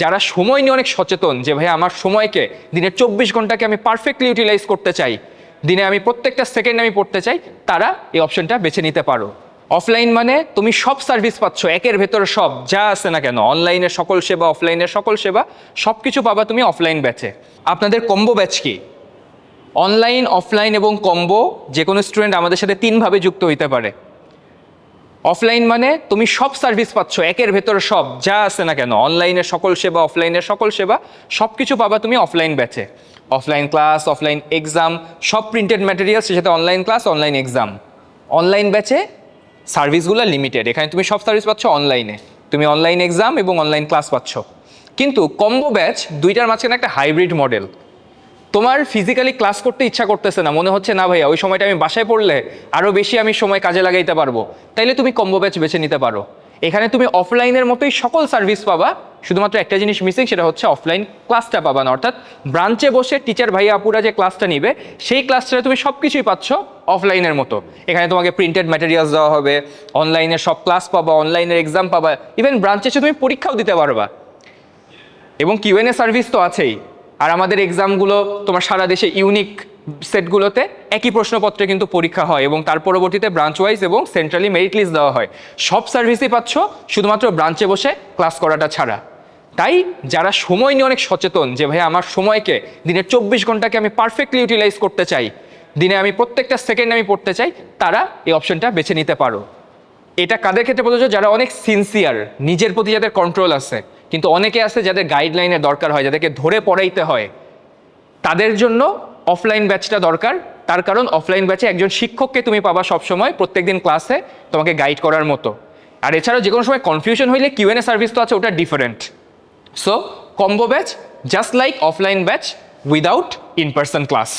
যারা সময় নিয়ে অনেক সচেতন যে ভাই আমার সময়কে দিনের চব্বিশ ঘন্টাকে আমি পারফেক্টলি ইউটিলাইজ করতে চাই। দিনে আমি প্রত্যেকটা সেকেন্ড আমি পড়তে চাই, তারা এই অপশনটা বেছে নিতে পারো। অফলাইন মানে তুমি সব সার্ভিস পাচ্ছ, একের ভেতর সব, যা আছে না কেন অনলাইনের সকল সেবা অফলাইনের সকল সেবা সব কিছু পাবা তুমি অফলাইন ব্যাচে আপনাদের কম্বো ব্যাচ কি? অনলাইন অফলাইন এবং কম্বো যে কোনো স্টুডেন্ট আমাদের সাথে তিনভাবে যুক্ত হইতে পারে। অফলাইন মানে তুমি সব সার্ভিস পাচ্ছ, একের ভেতর সব, যা আছে না কেন অনলাইনের সকল সেবা অফলাইনের সকল সেবা সব কিছু পাবা তুমি অফলাইন ব্যাচে অফলাইন ক্লাস অফলাইন এক্সাম সব প্রিন্টেড ম্যাটেরিয়ালস সাথে online class online exam online ব্যাচে সার্ভিসগুলো লিমিটেড এখানে তুমি সব সার্ভিস পাচ্ছ অনলাইনে তুমি অনলাইন এক্সাম এবং অনলাইন ক্লাস পাচ্ছ। কিন্তু কম্বো ব্যাচ দুইটার মাঝখানে একটা হাইব্রিড মডেল তোমার ফিজিক্যালি ক্লাস করতে ইচ্ছা করতেছে না, মনে হচ্ছে না ভাইয়া, ওই সময়টা আমি বাসায় পড়লে আরও বেশি আমি সময় কাজে লাগাইতে পারব। তাইলে তুমি কম্বো ব্যাচ বেছে নিতে পারো। এখানে তুমি অফলাইনের মতোই সকল সার্ভিস পাবা, শুধুমাত্র একটা জিনিস মিসিং সেটা হচ্ছে অফলাইন ক্লাসটা পাবা না। অর্থাৎ ব্রাঞ্চে বসে টিচার ভাইয়া আপুরা যে ক্লাসটা নিবে, সেই ক্লাসটা তুমি সব কিছুই পাচ্ছ অফলাইনের মতো। এখানে তোমাকে প্রিন্টেড ম্যাটেরিয়ালস দেওয়া হবে অনলাইনে সব ক্লাস পাবা অনলাইনের এক্সাম পাবা ইভেন ব্রাঞ্চে এসে তুমি পরীক্ষাও দিতে পারবা। এবং কিউএনএ সার্ভিস তো আছেই। আর আমাদের এক্সামগুলো তোমার সারা দেশে ইউনিক সেটগুলোতে একই প্রশ্নপত্রে কিন্তু পরীক্ষা হয় এবং তার পরবর্তীতে ব্রাঞ্চ ওয়াইজ এবং সেন্ট্রালি মেরিট লিস্ট দেওয়া হয়। সব সার্ভিসই পাচ্ছ, শুধুমাত্র ব্রাঞ্চে বসে ক্লাস করাটা ছাড়া। তাই যারা সময় নিয়ে অনেক সচেতন যে ভাই আমার সময়কে দিনের চব্বিশ ঘন্টাকে আমি পারফেক্টলি ইউটিলাইজ করতে চাই, দিনে আমি প্রত্যেকটা সেকেন্ড আমি পড়তে চাই, তারা এই অপশনটা বেছে নিতে পারো। এটা কাদের ক্ষেত্রে প্রযোজ্য? যারা অনেক সিনসিয়ার নিজের প্রতি যাদের কন্ট্রোল আছে। কিন্তু অনেকে আছে যাদের গাইডলাইনের দরকার হয়, যাদেরকে ধরে পড়াইতে হয়। তাদের জন্য অফলাইন ব্যাচটা দরকার। তার কারণ অফলাইন ব্যাচে একজন শিক্ষককে তুমি পাবা সবসময়, প্রত্যেকদিন ক্লাসে তোমাকে গাইড করার মতো। আর এছাড়াও যে কোনো সময় কনফিউশন হইলে কিউএনএ সার্ভিস তো আছে, ওটা different so combo batch just like offline batch without in person class